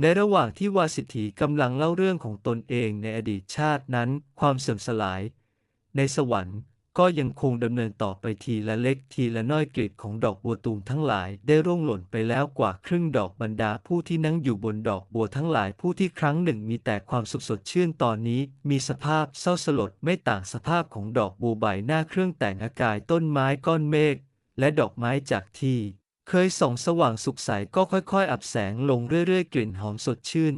ในระหว่างที่วาสิทธีกำลังเล่าเรื่องของตนเองในอดีตชาตินั้น ความเสื่อมสลาย ในสวรรค์ก็ยังคงดำเนินต่อไปทีละเล็กทีละน้อยกลีบของดอกบัวตูมทั้งหลายได้ร่วงหล่นไปแล้วกว่าครึ่งดอกบรรดาผู้ที่นั่งอยู่บนดอกบัวทั้งหลายผู้ที่ครั้งหนึ่งมีแต่ความสุขสดชื่นตอนนี้ มีสภาพเศร้าสลดไม่ต่างสภาพของดอกบัวใบหน้าเครื่องแต่งอากายต้นไม้ก้อนเมฆและดอกไม้จากที่ เคยส่องสว่างสุขใสก็ค่อยๆ อับแสงลงเรื่อยๆ กลิ่นหอมสดชื่น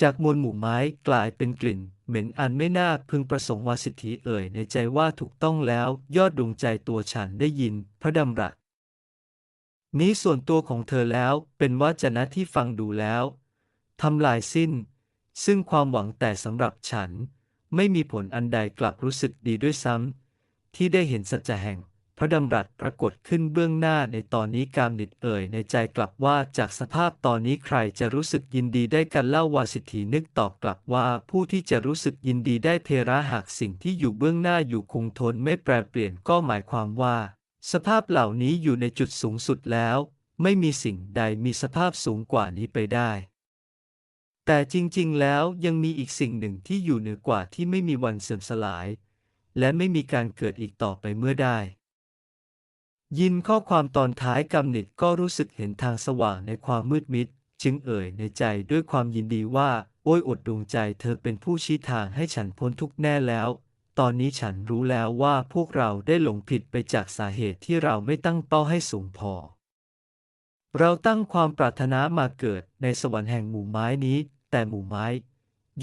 จากมวลหมู่ไม้กลายเป็นกลิ่น เหม็นอันไม่น่าพึงประสงค์วาสิทธีเอ่ยในใจว่าถูกต้องแล้วยอดดวงใจตัวฉันได้ยิน พระดำรัสนี้ส่วนตัวของเธอแล้วเป็นวจนะที่ฟังดูแล้วทำลายสิ้น ซึ่งความหวังแต่สำหรับฉัน ไม่มีผลอันใดกลับรู้สึกดีด้วยซ้ำที่ได้เห็นสัจแห่ง ระดำรัสปรากฏขึ้นเบื้องหน้าในตอนนี้กามนิดเอ่ยในใจกลับว่าจากสภาพตอนนี้ใครจะรู้สึกยินดีได้กันเล่าวาสิทธีนึกตอบกลับว่าผู้ที่จะรู้สึกยินดีได้เพระหากสิ่งที่อยู่เบื้องหน้าอยู่คงทนไม่แปรเปลี่ยนก็หมายความว่า สภาพเหล่านี้อยู่ในจุดสูงสุดแล้ว ไม่มีสิ่งใดมีสภาพสูงกว่านี้ไปได้แต่จริงๆ แล้วยังมีอีกสิ่งหนึ่งที่อยู่เหนือกว่าที่ไม่มีวันเสื่อมสลาย และไม่มีการเกิดอีกต่อไปเมื่อได้ ยินข้อความตอนท้ายกำนิดก็รู้สึกเห็นทางสว่างในความมืดมิด จึงเอ่ยในใจด้วยความยินดีว่า โอ้ยอดดวงใจเธอเป็นผู้ชี้ทางให้ฉันพ้นทุกแน่แล้ว ตอนนี้ฉันรู้แล้วว่าพวกเราได้หลงผิดไปจากสาเหตุที่เราไม่ตั้งเป้าให้สูงพอ เราตั้งความปรารถนามาเกิดในสวรรค์แห่งหมู่ไม้นี้ แต่หมู่ไม้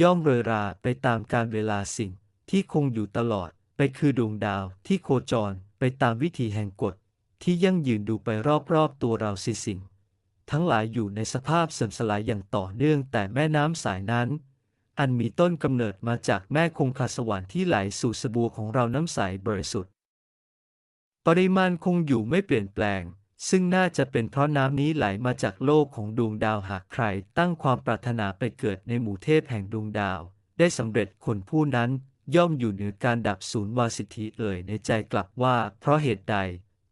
ย่อมเรยราไปตามการเวลาสิ่งที่คงอยู่ตลอดไปคือดวงดาวที่โคจรไปตามวิถีแห่งกฎ ที่ยั่งยืนดูไปรอบๆตัวเราสิสิ่ง ทั้งหลายอยู่ในสภาพเสื่อมสลายอย่างต่อเนื่องแต่แม่น้ำสายนั้น อันมีต้นกำเนิดมาจากแม่คงคาสวรรค์ที่ไหลสู่สบู่ของเราน้ำใสบริสุทธิ์ ปริมาณคงอยู่ไม่เปลี่ยนแปลง ซึ่งน่าจะเป็นเพราะน้ำนี้ไหลมาจากโลกของดวงดาวหากใคร ตั้งความปรารถนาไปเกิดในหมู่เทพแห่งดวงดาว ได้สำเร็จคนผู้นั้นย่อมอยู่เหนือการดับสูญวาสิทธิเอ่ยในใจกลับว่า เพราะเหตุใด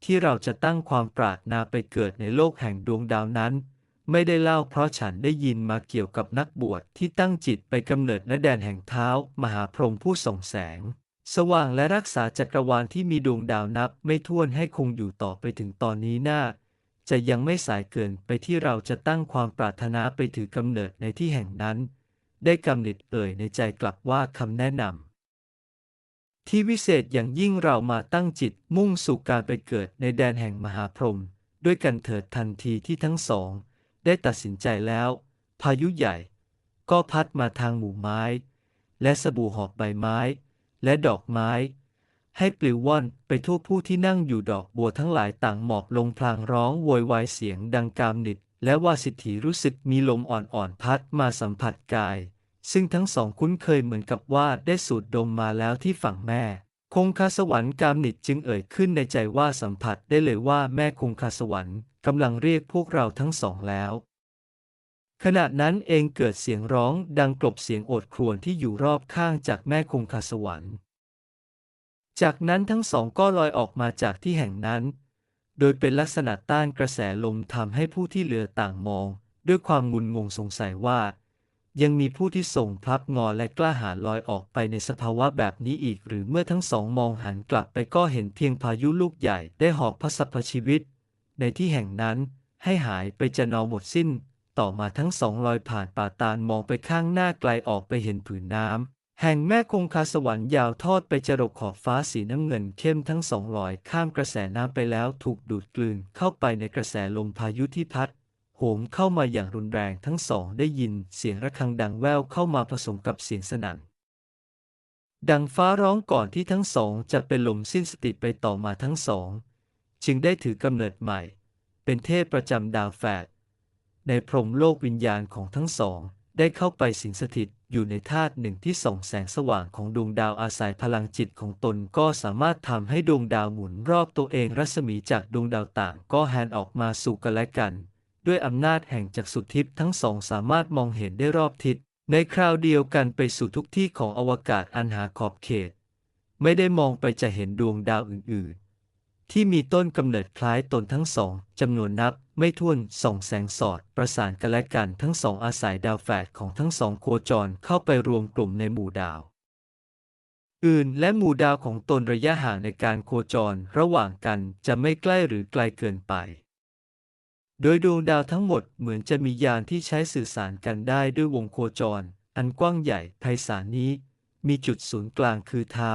ที่เราจะตั้งความปรารถนาไปเกิดในโลกแห่งดวงดาวนั้น ไม่ได้เล่าเพราะฉันได้ยินมาเกี่ยวกับนักบวชที่ตั้งจิตไปกำเนิดณแดนแห่งเท้ามหาพรหมผู้ส่องแสง สว่างและรักษาจักรวาลที่มีดวงดาวนับไม่ถ้วนให้คงอยู่ต่อไปถึงตอนนี้น่าจะยังไม่สายเกินไปที่เราจะตั้งความปรารถนาไปถือกำเนิดในที่แห่งนั้น ได้กำหนิดเอ่ยในใจกลับว่าคำแนะนำ ที่วิเศษอย่างยิ่งเรามาตั้งจิตมุ่งสู่การไปเกิดในแดนแห่งมหาพรหมด้วยกันเถิดทันทีที่ทั้งสอง ได้ตัดสินใจแล้ว พายุใหญ่ ก็พัดมาทางหมู่ไม้ และสบู่หอบใบไม้ และดอกไม้ ให้ปลิวว่อนไปทั่วผู้ที่นั่งอยู่ดอกบัวทั้งหลายต่างหมอบลงพลางร้องโวยวายเสียงดังกามนิด และว่าสิทธิรู้สึกมีลมอ่อนๆพัดมาสัมผัสกาย ซึ่งทั้งสองคุ้นเคยเหมือนกับว่าได้สูดดมมาแล้วที่ฝั่งแม่ คงคาสวรรค์กามนิดจึงเอ่ยขึ้นในใจว่าสัมผัสได้เลยว่าแม่คงคาสวรรค์กำลังเรียกพวกเราทั้งสองแล้ว ขณะนั้นเองเกิดเสียงร้องดังกลบเสียงโอดครวญที่อยู่รอบข้างจากแม่คงคาสวรรค์ จากนั้นทั้งสองก็ลอยออกมาจากที่แห่งนั้น โดยเป็นลักษณะต้านกระแสลมทำให้ผู้ที่เหลือต่างมอง ด้วยความงุนงงสงสัยว่า ยังมีผู้ที่ส่งพลับงอและกล้าหาญลอยออกไปในสภาวะแบบนี้อีก หรือเมื่อทั้งสองมองหันกลับไปก็เห็นเพียงพายุลูกใหญ่ได้หอบพระสัพพชีวิต ในที่แห่งนั้นให้หายไปจะนอหมดสิ้น ต่อมาทั้งสองลอยผ่านป่าตาลมองไปข้างหน้าไกลออกไปเห็นผืนน้ำแห่งแม่คงคาสวรรค์ยาวทอดไปจรดขอบฟ้าสีน้ำเงินเข้มทั้งสองลอยข้ามกระแสน้ำไปแล้วถูกดูดกลืนเข้าไปในกระแสลมพายุที่พัด โหมเข้ามาอย่างรุนแรงทั้งสองได้ยินเสียงระฆังดังแว่วเข้ามาผสมกับเสียงสนั่น ดังฟ้าร้องก่อนที่ทั้งสองจะเป็นลมสิ้นสติไปต่อมาทั้งสอง จึงได้ถือกำเนิดใหม่ เป็นเทพประจำดาวแฝดในพรหมโลกวิญญาณของทั้งสอง ได้เข้าไปสิงสถิตอยู่ในธาตุหนึ่งที่ส่องแสงสว่างของดวงดาวอาศัยพลังจิตของตนก็สามารถทำให้ดวงดาวหมุนรอบตัวเองรัศมีจากดวงดาวต่างก็แหนออกมาสู่กันและกัน ด้วยอำนาจแห่งจักษุทิพย์ทั้งสองสามารถมองเห็นได้รอบทิศ ในคราวเดียวกันไปสู่ทุกที่ของอวกาศอันหาขอบเขต ไม่ได้มองไปจะเห็นดวงดาวอื่นๆ ที่มีต้นกำเนิดคล้ายตนทั้งสองจำนวนนับไม่ถ้วนส่องแสงสอด ประสานกันและกันทั้งสองอาศัยดาวแฝดของทั้งสองโคจรเข้าไปรวมกลุ่มในหมู่ดาว อื่นและหมู่ดาวของตนระยะห่างในการโคจรระหว่างกันจะไม่ใกล้หรือไกลเกินไป โดยดวงดาวทั้งหมดเหมือนจะมียานที่ใช้สื่อสารกันได้ด้วยวงโคจร อันกว้างใหญ่ไพศาลนี้ มีจุดศูนย์กลางคือเท้า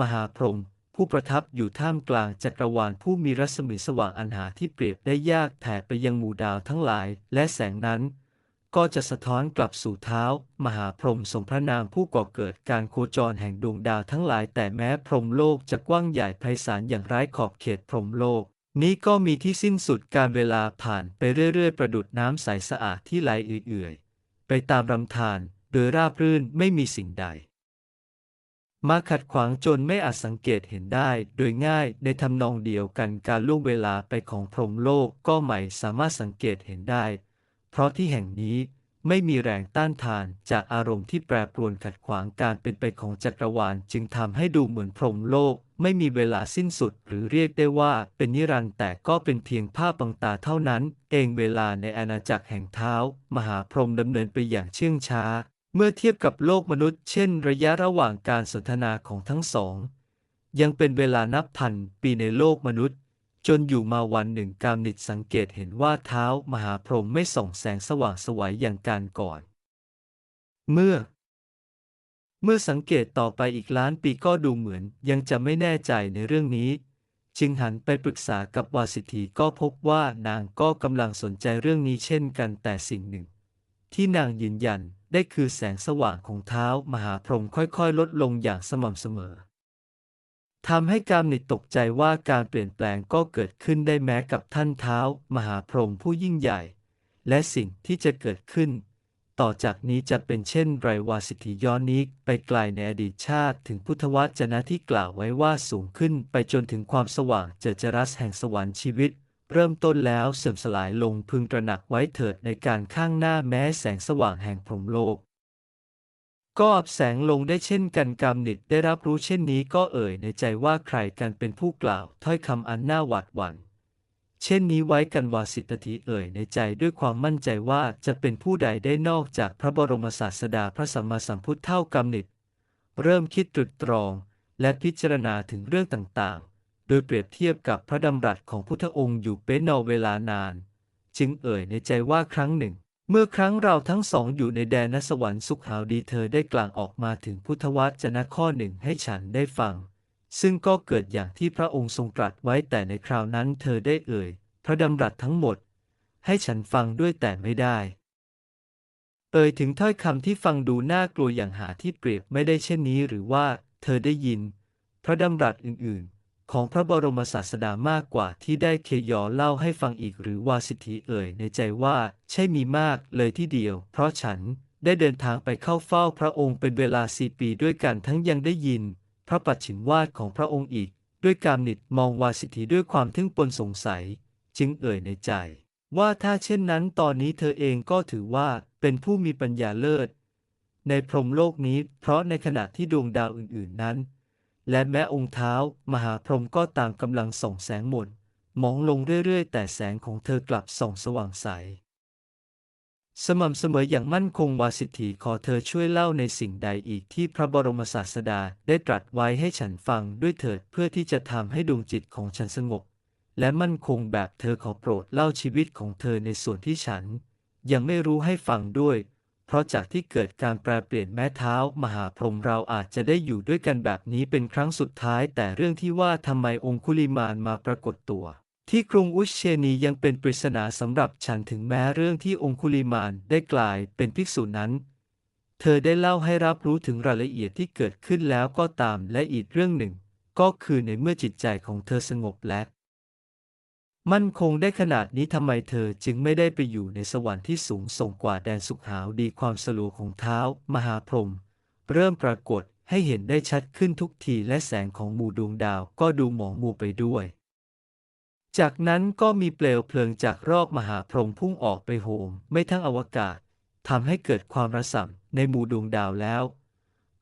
มหาพรหมผู้ประทับอยู่ท่ามกลางจักรวาลผู้มีรัศมีสว่างอันหาที่เปรียบได้ยากแผ่ไปยังหมู่ดาวทั้งหลาย และแสงนั้น ก็จะสะท้อนกลับสู่เท้า มหาพรหมทรงพระนามผู้ก่อเกิดการโคจรแห่งดวงดาวทั้งหลาย แต่แม้พรหมโลกจะกว้างใหญ่ไพศาลอย่างไร้ขอบเขตพรหมโลก นี้ก็มีที่สิ้นสุดการเวลาผ่านไปเรื่อยๆ ประดุดน้ำใสสะอาดที่ไหลเอื่อยๆ ไปตามลำธารโดยราบรื่นไม่มีสิ่งใด มาขัดขวางจนไม่อาจสังเกตเห็นได้โดยง่ายในทำนองเดียวกันการล่วงเวลาไปของพรหมโลกก็ไม่สามารถสังเกตเห็นได้ เพราะที่แห่งนี้ ไม่มีแรงต้านทานจากอารมณ์ที่แปรปรวนขัดขวางการเป็นไปของจักรวาลจึงทำให้ดูเหมือนพรหมโลก ไม่มีเวลาสิ้นสุด หรือเรียกได้ว่าเป็นนิรันด์แต่ก็เป็นเพียงภาพบังตาเท่านั้น เองเวลาในอาณาจักรแห่งเท้า มหาพรหมดำเนินไปอย่างเชื่องช้า เมื่อเทียบกับโลกมนุษย์ เช่น ระยะระหว่างการสนทนาของทั้งสอง ยังเป็นเวลานับพันปีในโลกมนุษย์ จนอยู่มาวันหนึ่งกามนิตสังเกตเห็นว่าเท้ามหาพรหมไม่ส่องแสงสว่างไสวัยอย่างการก่อน เมื่อ เมื่อสังเกตต่อไปอีกล้านปีก็ดูเหมือนยังจะไม่แน่ใจในเรื่องนี้ จึงหันไปปรึกษากับวาสิทธีก็พบว่านางก็กำลังสนใจเรื่องนี้เช่นกันแต่สิ่งหนึ่ง ที่นางยืนยันได้คือแสงสว่างของเท้ามหาพรหมค่อยๆ ลดลงอย่างสม่ำเสมอ ทำให้กามนิตตกใจว่าการเปลี่ยนแปลงก็เกิดขึ้นได้แม้กับท่านเท้ามหาพรหมผู้ยิ่งใหญ่ และสิ่งที่จะเกิดขึ้น ต่อจากนี้จะเป็นเช่นไรวาสิทธิย้อนนี้ไปไกลในอดีตชาติถึงพุทธวจนะที่กล่าวไว้ว่าสูงขึ้นไปจนถึงความสว่างเจิดจรัสแห่งสวรรค์ชีวิต เริ่มต้นแล้วเสื่อมสลายลงพึงตระหนักไว้เถิดในการข้างหน้าแม้แสงสว่างแห่งพรหมโลก ก็อับแสงลงได้เช่นกันกามนิตได้รับรู้เช่นนี้ก็เอ่ยในใจว่าใครกันเป็นผู้กล่าวถ้อยคำอันน่าหวาดหวั่นเช่นนี้ไว้กันวาสิทธิเอ่ยในใจด้วยความมั่นใจว่าจะเป็นผู้ใดได้นอกจากพระบรมศาสดาพระสัมมาสัมพุทธเท่ากำนิตเริ่มคิดตรึกตรอง และพิจารณาถึงเรื่องต่างๆ โดยเปรียบเทียบกับพระดำรัสของพุทธองค์อยู่เป็นนอเวลานาน จึงเอ่ยในใจว่าครั้งหนึ่ง เมื่อครั้งเราทั้งสองอยู่ในแดนนสวรรค์สุขหาวดีเธอได้กล่าวออกมาถึงพุทธวจนะข้อหนึ่งให้ฉันได้ฟัง ซึ่งก็เกิดอย่างที่พระองค์ทรงตรัสไว้แต่ในคราวนั้นเธอได้เอ่ย พระดำรัสทั้งหมด ให้ฉันฟังด้วยแต่ไม่ได้ เอ่ยถึงถ้อยคำที่ฟังดูน่ากลัวอย่างหาที่เปรียบไม่ได้เช่นนี้หรือว่า เธอได้ยิน พระดำรัสอื่นๆ ของพระบรมศาสดามากกว่าที่ได้เคยอเล่าให้ฟังอีกหรือวาสิทธิเอ่ยในใจว่า ใช่มีมากเลยที่เดียว เพราะฉันได้เดินทางไปเข้าเฝ้าพระองค์เป็นเวลาสี่ปีด้วยกันทั้งยังได้ยิน พระปัจฉิมวาดของพระองค์อีก ด้วยการนิดมองวาสิทธิด้วยความทึ่งปนสงสัย จึงเอ่ยในใจ ว่าถ้าเช่นนั้นตอนนี้เธอเองก็ถือว่าเป็นผู้มีปัญญาเลิศ ในพรหมโลกนี้ เพราะในขณะที่ดวงดาวอื่น ๆ นั้น และแม้องค์เท้ามหาพรหมก็ต่ามกำลังส่องแสงหมดมองลงเรื่อยๆ แต่แสงของเธอกลับส่องสว่างใส สม่ำเสมออย่างมั่นคงวาสิทธิขอเธอช่วยเล่าในสิ่งใดอีกที่พระบรมศาสดาได้ตรัสไว้ให้ฉันฟังด้วยเถิดเพื่อที่จะทำให้ดวงจิตของฉันสงบ และมั่นคงแบบเธอขอโปรดเล่าชีวิตของเธอในส่วนที่ฉัน ยังไม่รู้ให้ฟังด้วย เพราะจากที่เกิดการแปลเปลี่ยนแม้เท้ามหาพรหมเราอาจจะได้อยู่ด้วยกันแบบนี้เป็นครั้งสุดท้าย แต่เรื่องที่ว่าทำไมองคุลิมานมาปรากฏตัว ที่กรุงอุชเชนียังเป็นปริศนาสำหรับฉันถึงแม้เรื่องที่องคุลิมานได้กลายเป็นภิกษุนั้นเธอได้เล่าให้รับรู้ถึงรายละเอียดที่เกิดขึ้นแล้วก็ตามและอีกเรื่องหนึ่ง ก็คือในเมื่อจิตใจของเธอสงบและ มั่นคงได้ขนาดนี้ทำไมเธอจึงไม่ได้ไปอยู่ในสวรรค์ที่สูงส่งกว่าแดนสุขหาวดีความสลัวของเท้า มหาพรหมเริ่มปรากฏให้เห็นได้ชัดขึ้นทุกทีและแสงของหมู่ดวงดาวก็ดูหมองมัวไปด้วย จากนั้นก็มีเปลวเพลิงจากรอบมหาพรหมพุ่งออกไปโหม ไม่ทั้งอวกาศทำให้เกิดความระส่ำในหมู่ดวงดาวแล้ว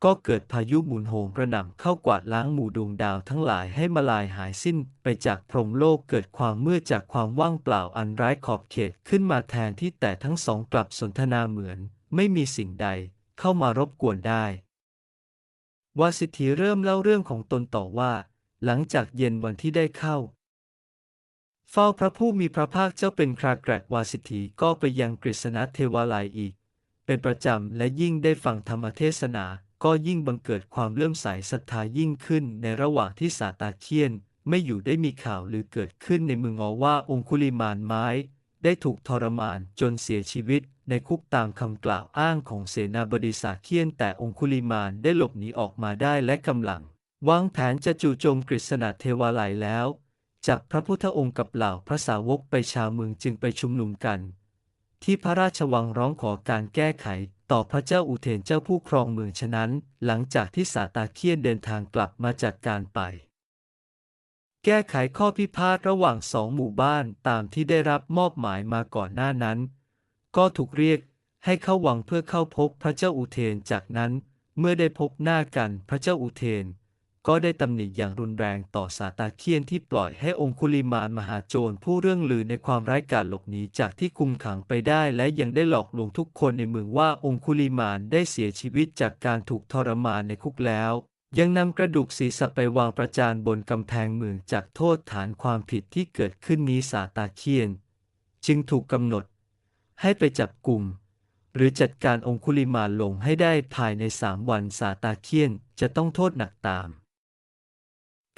ก็เกิดพายุหมุนโหมกระหน่ำเข้ากวาดล้างหมู่ดวงดาวทั้งหลายให้มาลายหายสิ้นไปจากพรหมโลกเกิดความมืดจากความว่างเปล่าอันร้ายขอบเขตขึ้นมาแทนที่แต่ทั้งสองกลับสนทนาเหมือน ไม่มีสิ่งใด เข้ามารบกวนได้วาสิทธีเริ่มเล่าเรื่องของตนต่อว่า หลังจากเย็นวันที่ได้เข้า เฝ้าพระผู้มีพระภาคเจ้าเป็นคราแกรกวาสิทธีก็ไปยังกฤษณเทวาลัยอีก เป็นประจำและยิ่งได้ฟังธรรมเทศนา ก็ยิ่งบังเกิดความเลื่อมใสศรัทธายิ่งขึ้นในระหว่างที่สาตาเคียน ไม่อยู่ได้มีข่าวหรือเกิดขึ้นในเมืองอว่าองคุลิมานไม้ ได้ถูกทรมานจนเสียชีวิตในคุกตามคำกล่าวอ้างของเสนาบดีสาเคียน แต่องคุลิมานได้หลบหนีออกมาได้และกำลังวางแผนจะจู่โจมกฤษณเทวาลัยแล้ว จากพระพุทธองค์กับเหล่าพระสาวกไปชาวเมืองจึงไปชุมนุมกัน ที่พระราชวังร้องขอการแก้ไข ต่อพระเจ้าอุเทนเจ้าผู้ครองเมืองฉะนั้น หลังจากที่สาตาเคียนเดินทางกลับมาจากการไป แก้ไขข้อพิพาทระหว่างสองหมู่บ้านตามที่ได้รับมอบหมายมาก่อนหน้านั้น ก็ถูกเรียกให้เข้าวังเพื่อเข้าพบพระเจ้าอุเทนจากนั้น เมื่อได้พบหน้ากันพระเจ้าอุเทน ก็ได้ตำหนิอย่างรุนแรงต่อสาตาเคียนที่ปล่อยให้องคุลิมานมหาโจรผู้เรื่องลือในความร้ายกาจหลบหนีจากที่คุมขังไปได้และยังได้หลอกลวงทุกคนในเมืองว่าองคุลิมานได้เสียชีวิตจากการถูกทรมานในคุกแล้ว ยังนำกระดูกศีรษะไปวางประจานบนกำแพงเมืองจากโทษฐานความผิดที่เกิดขึ้นนี้สาตาเคียน จึงถูกกำหนด ให้ไปจับกลุ่มหรือจัดการองคุลิมานลงให้ได้ภายในสามวันสาตาเคียนจะต้องโทษหนักตาม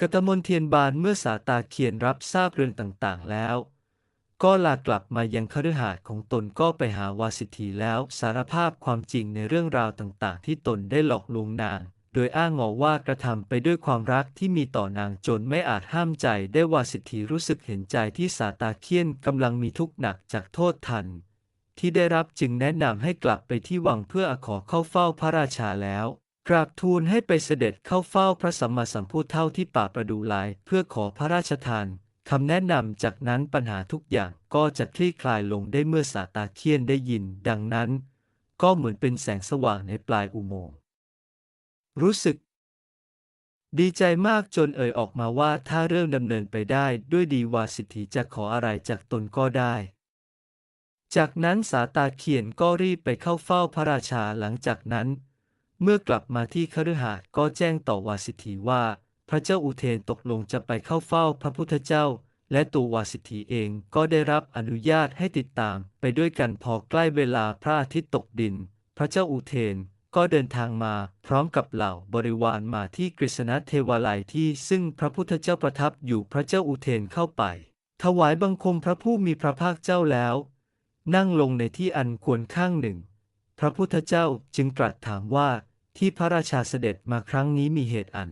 กตมนเทียนบานเมื่อสาตาเคียนรับทราบเรื่องต่างๆ แล้ว ก็ลากลับมายังคฤหาสน์ของตนก็ไปหาวาสิทธีแล้วสารภาพความจริงในเรื่องราวต่างๆ ที่ตนได้หลอกลวงนาง โดยอ้างงอว่ากระทำไปด้วยความรักที่มีต่อนางจนไม่อาจห้ามใจได้วาสิทธีรู้สึกเห็นใจที่สาตาเคียนกำลังมีทุกข์หนักจากโทษทัน ที่ได้รับจึงแนะนำให้กลับไปที่วังเพื่อขอเข้าเฝ้าพระราชาแล้ว ราบทูลให้ไปเสด็จเข้าเฝ้าพระสัมมาสัมพุทธเท่าที่ป่าประดูลาย เพื่อขอพระราชทานคำแนะนำจากนั้นปัญหาทุกอย่างก็จะคลี่คลายลงได้เมื่อสาตาเคียนได้ยิน ดังนั้น ก็เหมือนเป็นแสงสว่างในปลายอุโมงค์รู้สึก ดีใจมากจนเอ่ยออกมาว่าถ้าเรื่องดำเนินไปได้ด้วยดีวาสิทธิจะขออะไรจากตนก็ได้ จากนั้นสาตาเขียนก็รีบไปเข้าเฝ้าพระราชาหลังจากนั้น เมื่อกลับมาที่คฤหาสน์ก็แจ้งต่อวาสิทธีว่า พระเจ้าอุเทนตกลงจะไปเข้าเฝ้าพระพุทธเจ้า และตัววาสิทธีเองก็ได้รับอนุญาตให้ติดตามไปด้วยกันพอใกล้เวลาพระอาทิตย์ตกดิน พระเจ้าอุเทนก็เดินทางมาพร้อมกับเหล่าบริวารมาที่กฤษณเทวาลัยที่ซึ่งพระพุทธเจ้าประทับอยู่พระเจ้าอุเทนเข้าไป ถวายบังคมพระผู้มีพระภาคเจ้าแล้ว นั่งลงในที่อันควรข้างหนึ่ง พระพุทธเจ้าจึงตรัสถามว่า ที่พระราชาเสด็จมาครั้งนี้มีเหตุอัน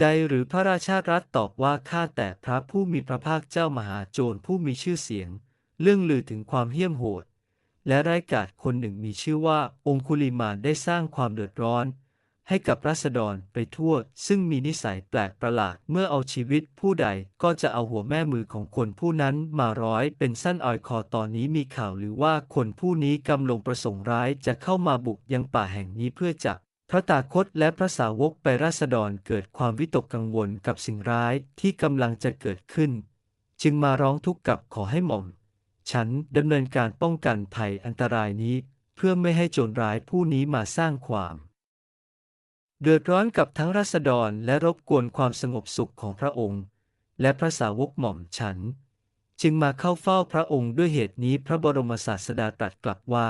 ใดหรือพระราชารัฐตอบว่าข้าแต่พระผู้มีพระภาคเจ้ามหาโจรผู้มีชื่อเสียง เรื่องลือถึงความเหี้ยมโหด และไร้กาจคนหนึ่งมีชื่อว่าองคุลิมานได้สร้างความเดือดร้อน ให้กับราษฎรไปทั่ว ซึ่งมีนิสัยแปลกประหลาด เมื่อเอาชีวิตผู้ใดก็จะเอาหัวแม่มือของคนผู้นั้นมาร้อยเป็นสั้นออยคอตอนนี้มีข่าวหรือว่าคนผู้นี้กำลงประสงค์ร้ายจะเข้ามาบุกยังป่าแห่งนี้เพื่อจับพระตาคตและพระสาวกไปราษฎรเกิดความวิตกกังวลกับสิ่งร้ายที่กำลังจะเกิดขึ้น จึงมาร้องทุกข์กับขอให้หม่อม ฉันดำเนินการป้องกันภัยอันตรายนี้ เพื่อไม่ให้โจรร้ายผู้นี้มาสร้างความ เดือดร้อนกับทั้งราษฎรและรบกวนความสงบสุขของพระองค์ และพระสาวกหม่อมฉัน จึงมาเข้าเฝ้าพระองค์ด้วยเหตุนี้พระบรมศาสดาตรัสกลับว่า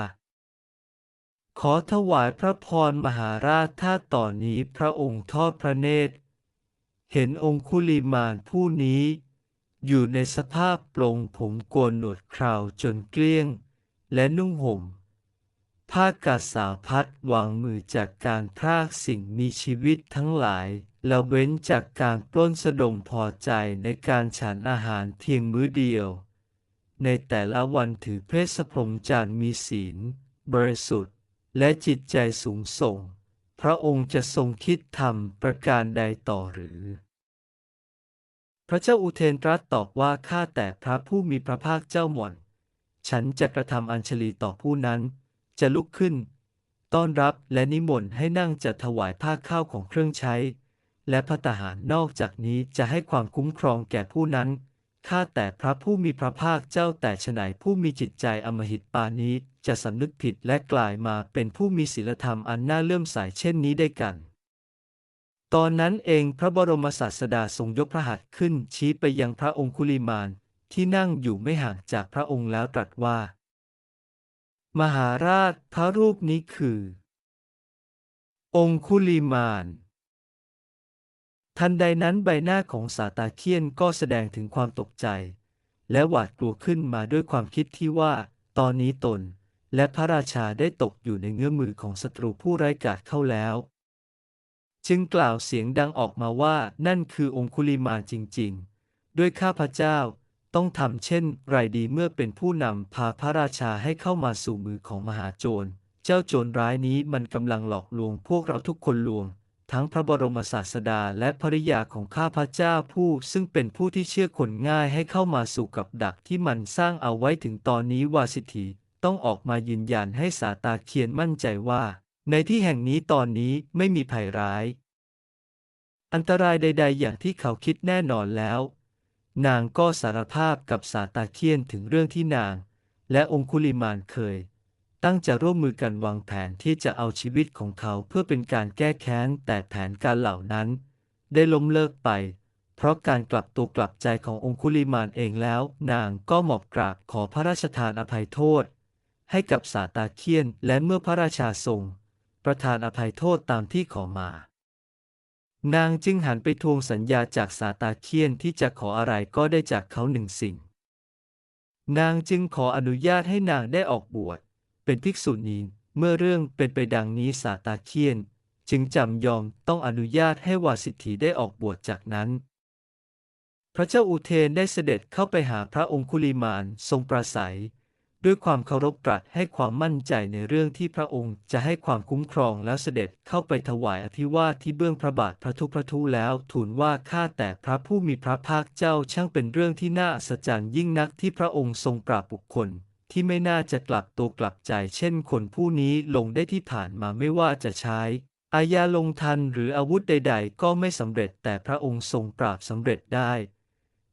ขอถวายพระพรมหาราชถ้าต่อนนี้พระองค์ทอดพระเนตร เห็นองคุลิมานผู้นี้ อยู่ในสภาพปลงผมโกนหนวดเคราวจนเกลี้ยง และนุ่งห่ม ผ้ากาสาพัดวางมือจากการพรากสิ่งมีชีวิตทั้งหลาย แล้วเว้นจากการปล้นสะดมพอใจในการฉันอาหารเพียงมื้อเดียว ในแต่ละวันถือเพศพรมจรรมีศีล บริสุทธิ์ และจิตใจสูงส่ง พระองค์จะทรงคิดทำประการใดต่อหรือ พระเจ้าอุเทนตรัสตอบว่าข้าแต่พระผู้มีพระภาคเจ้าหม่อน ฉันจะกระทำอัญชลีต่อผู้นั้น จะลุกขึ้น ต้อนรับและนิมนต์ให้นั่งจัดถวายผ้าข้าวของเครื่องใช้ และพระทหารนอกจากนี้จะให้ความคุ้มครองแก่ผู้นั้นข้าแต่พระผู้มีพระภาคเจ้าแต่ฉไหนผู้มีจิตใจอมหิตปานนี้จะสำนึกผิดและกลายมาเป็นผู้มีศีลธรรมอันน่าเลื่อมใสเช่นนี้ได้กัน ตอนนั้นเองพระบรมศาสดาทรงยกพระหัตถ์ขึ้นชี้ไปยังพระองคุลิมานที่นั่งอยู่ไม่ห่างจากพระองค์แล้วตรัสว่า มหาราชพระรูปนี้คือ องคุลิมาน ทันใดนั้นใบหน้าของสาตาเคียนก็แสดงถึงความตกใจ และหวาดกลัวขึ้นมาด้วยความคิดที่ว่า ตอนนี้ตน และพระราชาได้ตกอยู่ในเงื้อมมือของศัตรูผู้ไร้กาจเข้าแล้ว จึงกล่าวเสียงดังออกมาว่านั่นคือองคุลิมานจริง ๆ ด้วยข้าพเจ้า ต้องทำเช่นไรดีเมื่อเป็นผู้นำพาพระราชาให้เข้ามาสู่มือของมหาโจร เจ้าโจรร้ายนี้มันกำลังหลอกลวงพวกเราทุกคนลวง ทั้งพระบรมศาสดาและภริยาของข้าพเจ้าผู้ซึ่งเป็นผู้ที่เชื่อคนง่ายให้เข้ามาสู่กับดักที่มันสร้างเอาไว้ถึงตอนนี้วาสิทธีต้องออกมายืนยันให้สาตาเคียนมั่นใจว่า ในที่แห่งนี้ตอนนี้ไม่มีภัยร้าย อันตรายใด ๆ อย่างที่เขาคิดแน่นอนแล้ว นางก็สารภาพกับสาตาเคียนถึงเรื่องที่นาง และองคุลิมานเคย ตั้งจะร่วมมือกันวางแผนที่จะเอาชีวิตของเขาเพื่อเป็นการแก้แค้นแต่แผนการเหล่านั้น ได้ล้มเลิกไป เพราะการกลับตัวกลับใจขององคุลิมานเองแล้ว นางก็หมอบกราบขอพระราชทานอภัยโทษ ให้กับสาตาเคียนและเมื่อพระราชาทรง ประทานอภัยโทษตามที่ขอมา นางจึงหันไปทวงสัญญาจากสาตาเคียนที่จะขออะไรก็ได้จากเขาหนึ่งสิ่ง นางจึงขออนุญาตให้นางได้ออกบวช เป็นภิกษุณีเมื่อเรื่องเป็นไปดังนี้สาตาเคียน จึงจำยอมต้องอนุญาตให้วาสิทธีได้ออกบวชจากนั้น พระเจ้าอุเทนได้เสด็จเข้าไปหาพระองคุลิมานทรงปราศัย ด้วยความเคารพตรัสให้ความมั่นใจในเรื่องที่พระองค์จะให้ความคุ้มครองแล้วเสด็จเข้าไปถวายอภิวาทที่เบื้องพระบาทพระทุกพระทูแล้วทูลว่าข้าแต่พระผู้มีพระภาคเจ้าช่างเป็นเรื่องที่น่าอัศจรรย์ยิ่งนักที่พระองค์ทรงปราบบุคคล ที่ไม่น่าจะกลับตัวกลับใจ เช่น คนผู้นี้ลงได้ที่ผ่านมาไม่ว่าจะใช้อาญาลงทันหรืออาวุธใด ๆ ก็ไม่สำเร็จแต่พระองค์ทรงปราบสำเร็จได้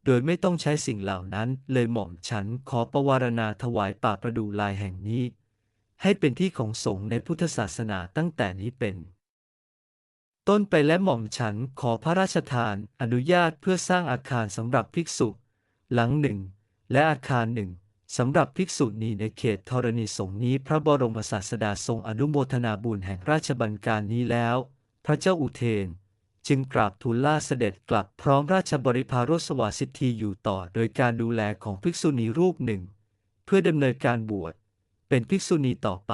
โดยไม่ต้องใช้สิ่งเหล่านั้น เลยหม่อมฉันขอประวารณาถวายป่าประดูลายแห่งนี้ ให้เป็นที่ของสงฆ์ในพุทธศาสนาตั้งแต่นี้เป็น ต้นไปและหม่อมฉันขอพระราชทานอนุญาตเพื่อสร้างอาคารสำหรับภิกษุ หลังหนึ่ง และอาคารหนึ่งสำหรับภิกษุณีในเขตธรณีสงฆ์นี้พระบรมศาสดาทรงอนุโมทนาบุญแห่งราชบัญการนี้แล้ว พระเจ้าอุเทน จึงกราบทูลลาเสด็จกลับพร้อมราชบริพารสวาสิทธีอยู่ต่อโดยการดูแลของภิกษุณีรูปหนึ่ง เพื่อดำเนินการบวชเป็นภิกษุณีต่อไป